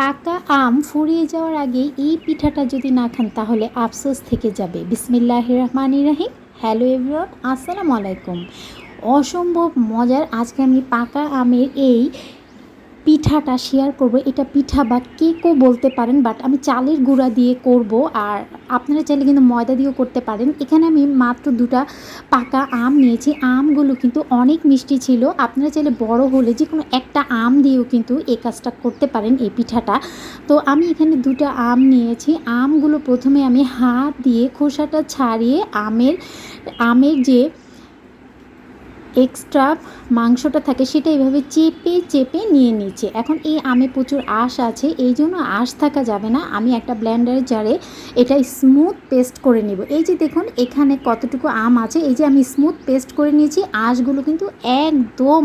পাকা আম ফুরিয়ে যাওয়ার আগে এই পিঠাটা যদি না খান, তাহলে আফসোস থেকে যাবে। বিসমিল্লাহ রহমান রাহিম। হ্যালো এভরিওয়ান, আসসালামু আলাইকুম। অসম্ভব মজার আজকে আমি পাকা আমের এই পিঠাটা শেয়ার করব। এটা পিঠা বা কেকও বলতে পারেন বাট আমি চালের গুঁড়া দিয়ে করব। আর আপনারা চাইলে কিন্তু ময়দা দিয়েও করতে পারেন। এখানে আমি মাত্র দুটা পাকা আম নিয়েছি। আমগুলো কিন্তু অনেক মিষ্টি ছিল। আপনারা চাইলে বড় হলে যে কোনো একটা আম দিয়েও কিন্তু এই কাজটা করতে পারেন এই পিঠাটা। তো আমি এখানে দুটো আম নিয়েছি। আমগুলো প্রথমে আমি হাত দিয়ে খোসাটা ছাড়িয়ে আমের আমের যে এক্সট্রা মাংসটা থাকে সেটা এইভাবে চেপে চেপে নিয়ে নিচ্ছে। এখন এই আমে প্রচুর আঁশ আছে, এই জন্য আঁশ থাকা যাবে না। আমি একটা ব্লেন্ডার জারে এটা স্মুথ পেস্ট করে নিব। এই যে দেখুন, এখানে কতটুকু আম আছে, এই যে আমি স্মুথ পেস্ট করে নিয়েছি। আঁশগুলো কিন্তু একদম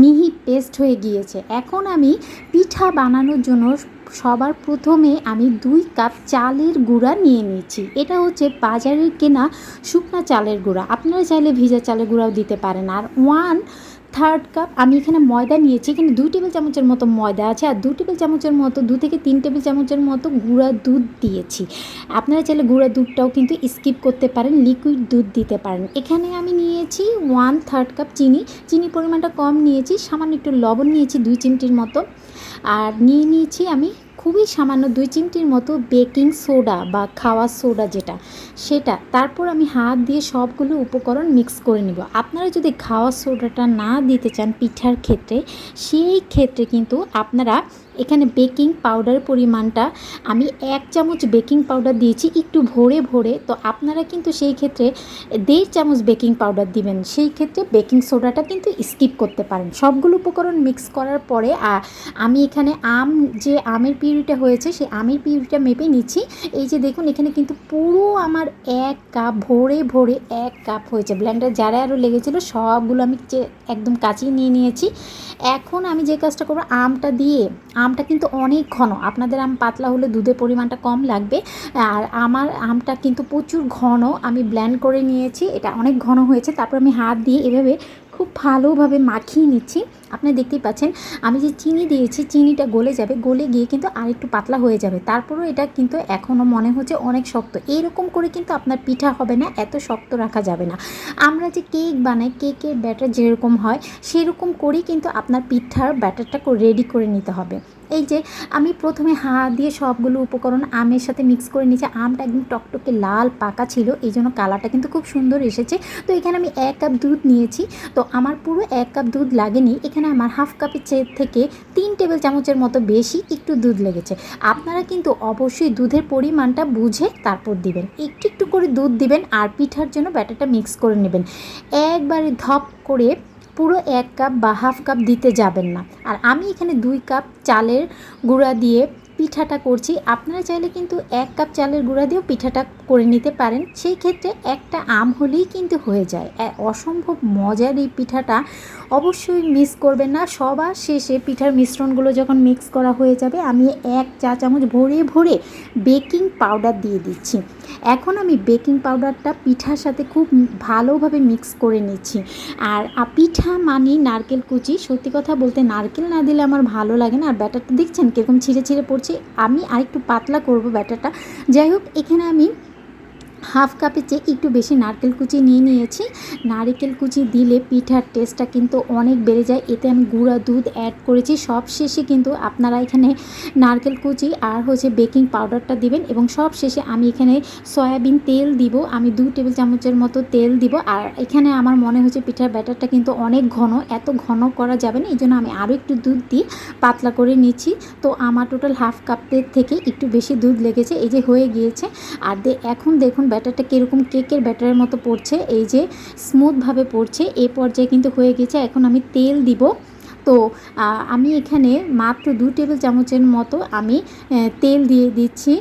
মিহি পেস্ট হয়ে গিয়েছে। এখন আমি পিঠা বানানোর জন্য সবার প্রথমে আমি দুই কাপ চালের গুঁড়া নিয়ে নিয়েছি। এটা হচ্ছে বাজারের কেনা শুকনা চালের গুঁড়া। আপনারা চাইলে ভিজা চালের গুঁড়াও দিতে পারেন। আর ওয়ান থার্ড কাপ আমি এখানে ময়দা নিয়েছি। এখানে দুই টেবিল চামচের মতো ময়দা আছে আর দু টেবিল চামচের মতো, দু থেকে তিন টেবিল চামচের মতো গুঁড়া দুধ দিয়েছি। আপনারা চাইলে গুঁড়া দুধটাও কিন্তু স্কিপ করতে পারেন লিকুইড দুধ দিতে পারেন। এখানে আমি নিয়েছি ওয়ান থার্ড কাপ চিনি। চিনি পরিমাণটা কম নিয়েছি, সামান্য একটু লবণ নিয়েছি, দুই চিমটির মতো। আর নিয়ে নিয়েছি আমি খুবই সামান্য দুই চিমটির মতো বেকিং সোডা বা খাওয়ার সোডা যেটা, সেটা। তারপর আমি হাত দিয়ে সবগুলো উপকরণ মিক্স করে নিব। আপনারা যদি খাওয়ার সোডাটা না দিতে চান পিঠার ক্ষেত্রে, সেই ক্ষেত্রে কিন্তু আপনারা এখানে বেকিং পাউডারের পরিমাণটা আমি এক চামচ বেকিং পাউডার দিয়েছি, একটু ভরে ভরে। তো আপনারা কিন্তু সেই ক্ষেত্রে দেড় চামচ বেকিং পাউডার দিবেন। সেই ক্ষেত্রে বেকিং সোডাটা কিন্তু স্কিপ করতে পারেন। সবগুলো উপকরণ মিক্স করার পরে আমি এখানে আম, যে আমের পিউরিটা হয়েছে, সেই আমের পিউরিটা মেপে নিচ্ছি। এই যে দেখুন, এখানে কিন্তু পুরো আমার এক কাপ, ভরে ভরে এক কাপ হয়েছে। ব্ল্যান্ডার যারা আরও লেগেছিলো, সবগুলো আমি একদম কাচিয়ে নিয়ে নিয়েছি। এখন আমি যে কাজটা করব, আমটা দিয়ে আমটা কিন্তু অনেক ঘন। আপনাদের আম পাতলা হলে দুধের পরিমাণটা কম লাগবে। আর আমার আমটা কিন্তু প্রচুর ঘন, আমি ব্ল্যান্ড করে নিয়েছি। এটা অনেক ঘন হয়েছে, তারপর আমি হাত দিয়ে এভাবে খুব ভালোভাবে মাখিয়ে নিচ্ছি। আপনি দেখতেই পাচ্ছেন, আমি যে চিনি দিয়েছি, চিনিটা গলে যাবে, গলে গিয়ে কিন্তু আর একটু পাতলা হয়ে যাবে। তারপরও এটা কিন্তু এখনও মনে হচ্ছে অনেক শক্ত। এইরকম করে কিন্তু আপনার পিঠা হবে না, এত শক্ত রাখা যাবে না। আমরা যে কেক বানাই, কেকের ব্যাটার যেরকম হয়, সেরকম করেই কিন্তু আপনার পিঠার ব্যাটারটা রেডি করে নিতে হবে। এই যে আমি প্রথমে হাত দিয়ে সবগুলো উপকরণ আমের সাথে মিক্স করে নিয়েছি। আমটা একদম টকটকে লাল পাকা ছিল, এই জন্য কালারটা কিন্তু খুব সুন্দর এসেছে। তো এখানে আমি এক কাপ দুধ নিয়েছি। তো আমার পুরো এক কাপ দুধ লাগেনি। এখানে আমার হাফ কাপের চেয়ে থেকে তিন টেবিল চামচের মতো বেশি একটু দুধ লেগেছে। আপনারা কিন্তু অবশ্যই দুধের পরিমাণটা বুঝে তারপর দিবেন। একটু একটু করে দুধ দিবেন আর পিঠার জন্য ব্যাটারটা মিক্স করে নেবেন। একবারে ধপ করে পুরো এক কাপ বা হাফ কাপ দিতে যাবেন না। আর আমি এখানে দুই কাপ চালের গুঁড়া দিয়ে পিঠাটা করছি। আপনারা চাইলে কিন্তু এক কাপ চালের গুঁড়া দিয়েও পিঠাটা করে নিতে পারেন। সেই ক্ষেত্রে একটা আম হলেই কিন্তু হয়ে যায়। অসম্ভব মজার এই পিঠাটা অবশ্যই মিস করবেন না। সবার শেষে পিঠার মিশ্রণগুলো যখন মিক্স করা হয়ে যাবে, আমি এক চা চামচ ভরে ভরে বেকিং পাউডার দিয়ে দিচ্ছি। এখন আমি বেকিং পাউডারটা পিঠার সাথে খুব ভালোভাবে মিক্স করে নিচ্ছি। আর পিঠা মানে নারকেল কুচি, সত্যি কথা বলতে নারকেল না দিলে আমার ভালো লাগে না। আর ব্যাটারটা দেখছেন কীরকম ছিঁড়ে ছিঁড়ে পড়ছে? আমি আরেকটু পাতলা করব ব্যাটারটা। যাই হোক, এখানে আমি হাফ কাপের চেয়ে একটু বেশি নারকেল কুচি নিয়ে নিয়েছি। নারকেল কুচি দিলে পিঠার টেস্টটা কিন্তু অনেক বেড়ে যায়। এতে আমি গুঁড়া দুধ অ্যাড করেছি। সব শেষে কিন্তু আপনারা এখানে নারকেল কুচি আর হচ্ছে বেকিং পাউডারটা দিবেন এবং সব শেষে আমি এখানে সয়াবিন তেল দিব। আমি দু টেবিল চামচের মতো তেল দিব। আর এখানে আমার মনে হচ্ছে পিঠার ব্যাটারটা কিন্তু অনেক ঘন। এত ঘন করা যাবে না। এই জন্য আমি আরও একটু দুধ দিয়ে পাতলা করে নিচ্ছি। তো আমার টোটাল হাফ কাপের থেকে একটু বেশি দুধ লেগেছে। এই যে হয়ে গিয়েছে। আর এখন দেখুন ব্যাটারটা কীরকম কেকের ব্যাটারের মতো পড়ছে, এই যে স্মুথভাবে পড়ছে, এ পর্যায়ে কিন্তু হয়ে গেছে। এখন আমি তেল দিব। তো আমি এখানে মাত্র দু টেবিল চামচের মতো আমি তেল দিয়ে দিচ্ছি।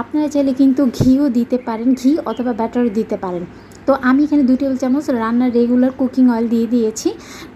আপনারা চাইলে কিন্তু ঘিও দিতে পারেন, ঘি অথবা ব্যাটারও দিতে পারেন। তো আমি এখানে দুই টেবিল চামচ রান্নার রেগুলার কুকিং অয়েল দিয়ে দিয়েছি।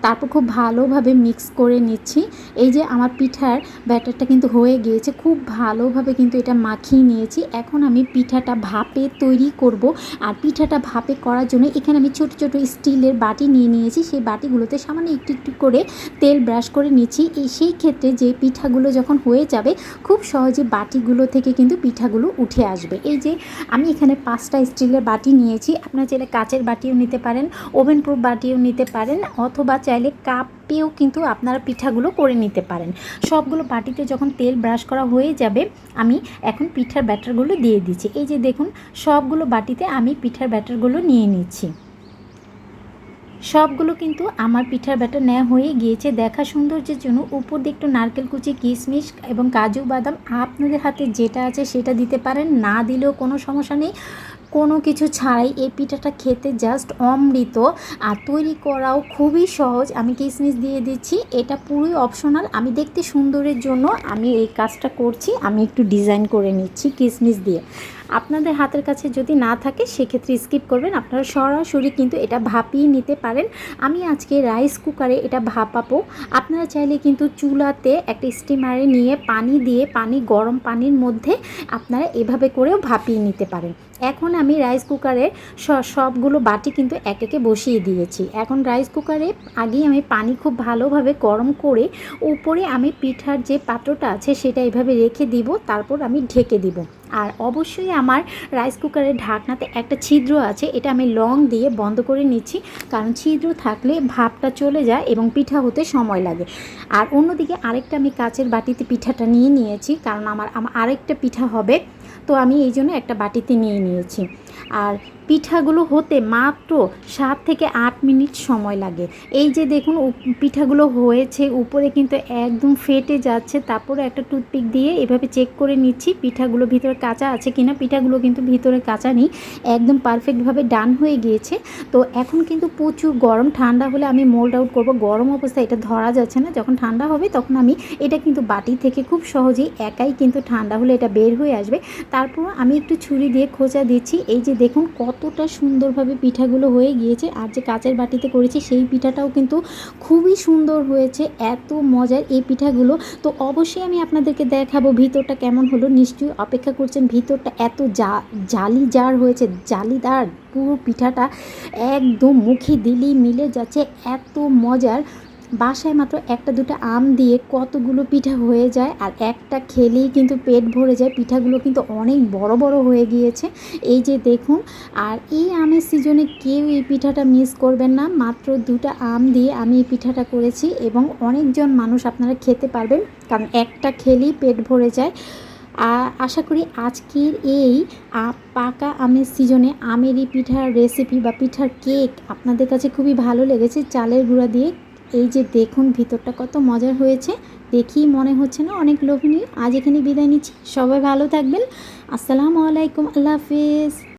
তারপর খুব ভালোভাবে মিক্স করে নিচ্ছি। এই যে আমার পিঠার ব্যাটারটা কিন্তু হয়ে গিয়েছে, খুব ভালোভাবে কিন্তু এটা মাখিয়ে নিয়েছি। এখন আমি পিঠাটা ভাপে তৈরি করব। আর পিঠাটা ভাপে করার জন্য এখানে আমি ছোট ছোট স্টিলের বাটি নিয়ে নিয়েছি। সেই বাটিগুলোতে সামান্য একটু একটু করে তেল ব্রাশ করে নিচ্ছি। এই সেই ক্ষেত্রে যে পিঠাগুলো যখন হয়ে যাবে, খুব সহজে বাটিগুলো থেকে কিন্তু পিঠাগুলো উঠে আসবে। এই যে আমি এখানে পাঁচটা স্টিলের বাটি নিয়েছি। আপনারা চাইলে কাচের বাটিও নিতে পারেন, ওভেন প্রুফ বাটিও নিতে পারেন, অথবা চাইলে কাপেও কিন্তু আপনারা পিঠাগুলো করে নিতে পারেন। সবগুলো বাটিতে যখন তেল ব্রাশ করা হয়ে যাবে, আমি এখন পিঠার ব্যাটারগুলো দিয়ে দিচ্ছি। এই যে দেখুন, সবগুলো বাটিতে আমি পিঠার ব্যাটারগুলো নিয়ে নিচ্ছি। সবগুলো কিন্তু আমার পিঠার ব্যাটার নেওয়া হয়ে গিয়েছে। দেখা সৌন্দর্যের জন্য উপর দিয়ে একটু নারকেল কুচি, কিশমিশ এবং কাজু বাদাম আপনাদের হাতে যেটা আছে সেটা দিতে পারেন। না দিলেও কোনো সমস্যা নেই। কোনো কিছু ছাড়াই এই পিঠাটা খেতে জাস্ট অমৃত। আর তৈরি করাও খুবই সহজ। আমি কিশমিশ দিয়ে দিচ্ছি। এটা পুরোই অপশনাল আমি দেখতে সুন্দরের জন্য আমি এই কাজটা করছি। আমি একটু ডিজাইন করে নিচ্ছি কিশমিশ দিয়ে। আপনাদের হাতের কাছে যদি না থাকে, সেক্ষেত্রে স্কিপ করবেন। আপনারা সরাসরি কিন্তু এটা ভাপিয়ে নিতে পারেন। আমি আজকে রাইস কুকারে এটা ভাপাবো। আপনারা চাইলে কিন্তু চুলাতে একটা স্টিমারে নিয়ে পানি দিয়ে, পানি গরম পানির মধ্যে আপনারা এভাবে করেও ভাপিয়ে নিতে পারেন। এখন আমি রাইস কুকারে সবগুলো বাটি কিন্তু এক একে বসিয়ে দিয়েছি। এখন রাইস কুকারে আগেই আমি পানি খুব ভালোভাবে গরম করে উপরে আমি পিঠার যে পাত্রটা আছে সেটা এভাবে রেখে দিব, তারপর আমি ঢেকে দিব। আর অবশ্যই আমার রাইস কুকারের ঢাকনাতে একটা ছিদ্র আছে, এটা আমি লং দিয়ে বন্ধ করে নিচ্ছি, কারণ ছিদ্র থাকলে ভাপটা চলে যায় এবং পিঠা হতে সময় লাগে। আর অন্যদিকে আরেকটা আমি কাচের বাটিতে পিঠাটা নিয়ে নিয়েছি, কারণ আমার আমার আরেকটা পিঠা হবে। তো আমি এই জন্য একটা বাটিতে নিয়ে নিয়েছি। আর পিঠাগুলো হতে মাত্র সাত থেকে আট মিনিট সময় লাগে। এই যে দেখুন পিঠাগুলো হয়েছে, উপরে কিন্তু একদম ফেটে যাচ্ছে। তারপরে একটা টুথপিক দিয়ে এভাবে চেক করে নিচ্ছি, পিঠাগুলো ভিতরে কাঁচা আছে কিনা। পিঠাগুলো কিন্তু ভিতরে কাঁচা নেই, একদম পারফেক্টভাবে ডান হয়ে গিয়েছে। তো এখন কিন্তু প্রচুর গরম, ঠান্ডা হলে আমি মোল্ড আউট করব। গরম অবস্থায় এটা ধরা যাচ্ছে না, যখন ঠান্ডা হবে তখন আমি এটা কিন্তু বাটি থেকে খুব সহজেই একাই কিন্তু ঠান্ডা হলে এটা বের হয়ে আসবে। তারপর আমি একটু ছুরি দিয়ে খোঁচা দিচ্ছি, এই যে দেখুন কতটা সুন্দরভাবে পিঠাগুলো হয়ে গিয়েছে আর যে কাচের বাটিতে করেছি সেই পিঠাটাও কিন্তু খুবই সুন্দর হয়েছে, এত মজার এই পিঠাগুলো। তো অবশ্যই আমি আপনাদেরকে দেখাবো ভিতরটা কেমন হলো। নিশ্চয়ই অপেক্ষা করছেন ভিতরটা এত জা, জালি জার হয়েছে, জালিদার পুরো পিঠাটা একদম মুখে দিলেই মিলে যাচ্ছে, এত মজার। বাসায় মাত্র একটা দুটো আম দিয়ে কতগুলো পিঠা হয়ে যায় আর একটা খেলেই কিন্তু পেট ভরে যায়। পিঠাগুলো কিন্তু অনেক বড় বড় হয়ে গিয়েছে। এই যে দেখুন, আর এই আমের সিজনে কেউ এই পিঠাটা মিস করবেন না। মাত্র দুটো আম দিয়ে আমি এই পিঠাটা করেছি এবং অনেকজন মানুষ আপনারা খেতে পারবেন, কারণ একটা খেলেই পেট ভরে যায়। আর আশা করি আজকের এই পাকা আমের সিজনে আমের এই পিঠার রেসিপি বা পিঠার কেক আপনাদের কাছে খুবই ভালো লেগেছে। চালের গুঁড়া দিয়ে এই যে দেখুন ভিতরটা কত মজার হয়েছে দেখি মনে হচ্ছে না অনেক লোভনীয়। আজ এখানে বিদায় নিচ্ছি। সবাই ভালো থাকবেন। আসসালামু আলাইকুম। আল্লাহ হাফিজ।